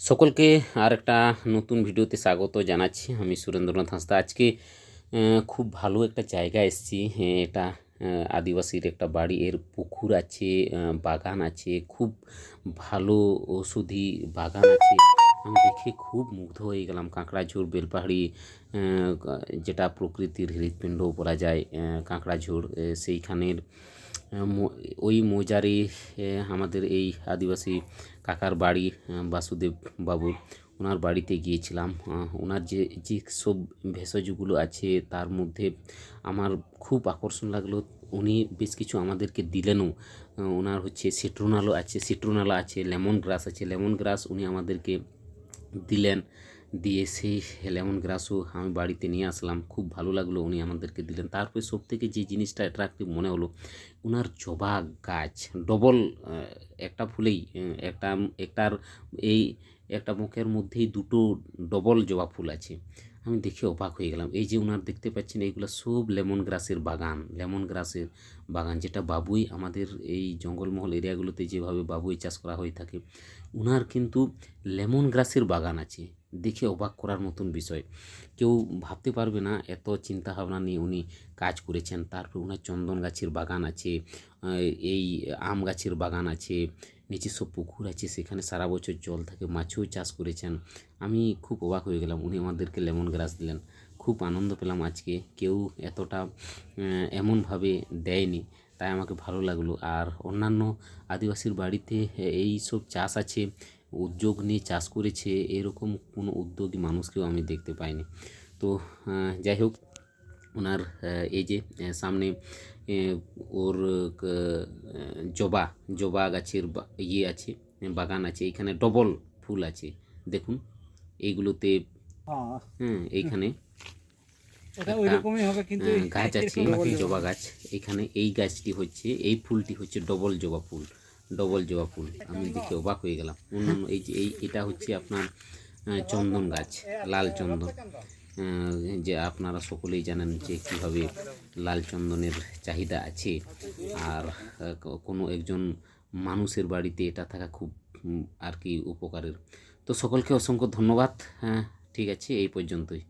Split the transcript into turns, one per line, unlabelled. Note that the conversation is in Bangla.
সকলকে আর একটা নতুন ভিডিওতে স্বাগত জানাচ্ছি। আমি সুরেন্দ্রনাথ হাঁসদা। আজকে খুব ভালো একটা জায়গা এসেছি। এটা আদিবাসীর একটা বাড়ি। এর পুকুর আছে বাগান আছে, খুব ভালো ওষুধি বাগান আছে। আমি দেখে খুব মুগ্ধ হয়ে গেলাম। কাঁকড়াঝোড় বেলপাহাড়ি যেটা প্রকৃতির হৃৎপিণ্ড বলা যায় কাঁকড়াঝোড় সেইখানের ওই মৌজারে আমাদের এই আদিবাসী কাকার বাড়ি বাসুদেব বাবুর ওনার বাড়িতে গিয়েছিলাম। ওনার যে যে সব ভেষজগুলো আছে, তার মধ্যে আমার খুব আকর্ষণ লাগল। উনি বেশ কিছু আমাদেরকে দিলেনও। ওনার হচ্ছে সিট্রোনালো আছে সিট্রোনালা আছে লেমন গ্রাস আছে। লেমন গ্রাস উনি আমাদেরকে দিলেন। দিয়ে সেই লেমন গ্রাসও আমি বাড়িতে নিয়ে আসলাম। খুব ভালো লাগল উনি আমাদেরকে দিলেন। তারপরে সব থেকে যে জিনিসটা অ্যাট্রাক্টিভ মনে হলো ওনার জবা গাছ ডবল একটা ফুলেই একটা, একটার এই, একটা মুখের মধ্যেই দুটো ডবল জবা ফুল আছে। আমি দেখে অবাক হয়ে গেলাম। এই যে ওনার দেখতে পাচ্ছেন, এইগুলো সব লেমন গ্রাসের বাগান। লেমন গ্রাসের বাগান, যেটা বাবুই আমাদের এই জঙ্গলমহল এরিয়াগুলোতে যেভাবে বাবুই চাষ করা হয়ে থাকে ওনার কিন্তু লেমন গ্রাসের বাগান আছে। দেখে অবাক করার মতন বিষয়। কেউ ভাবতে পারবে না, এত চিন্তা ভাবনা নিয়ে উনি কাজ করেছেন। তারপর ওনার চন্দন গাছের বাগান আছে এই আম গাছের বাগান আছে নিজস্ব পুকুর আছে, সেখানে সারা বছর জল থাকে, মাছও চাষ করেছেন। আমি খুব অবাক হয়ে গেলাম, উনি আমাদেরকে লেমন গ্রাস দিলেন। খুব আনন্দ পেলাম আজকে, কেউ এতটা এমনভাবে দেয়নি, তাই আমাকে ভালো লাগল। আর অন্যান্য আদিবাসীর বাড়িতে এই সব চাষ আছে উদ্যোগ নিয়ে চাষ করেছে এরকম কোনো উদ্যোগী মানুষকেও আমি দেখতে পাইনি। তো যাই হোক ওনার এই যে সামনে ওর জবা জবা গাছের ইয়ে আছে বাগান আছে এখানে ডবল ফুল আছে দেখুন এইগুলোতে
হ্যাঁ
এইখানে গাছ আছে জবা গাছ এখানে এই গাছটি হচ্ছে এই ফুলটি হচ্ছে ডবল জবা ফুল। ডবল জবা ফুল। আমি দেখে অবাক হয়ে গেলাম। অন্যান্য এই যে এই এটা হচ্ছে আপনার চন্দন গাছ, লাল চন্দন। যে আপনারা সকলেই জানেন যে কীভাবে লাল চন্দনের চাহিদা আছে। আর কোনো একজন মানুষের বাড়িতে এটা থাকা খুব আর কি উপকারের। তো সকলকে অসংখ্য ধন্যবাদ। হ্যাঁ ঠিক আছে, এই পর্যন্তই।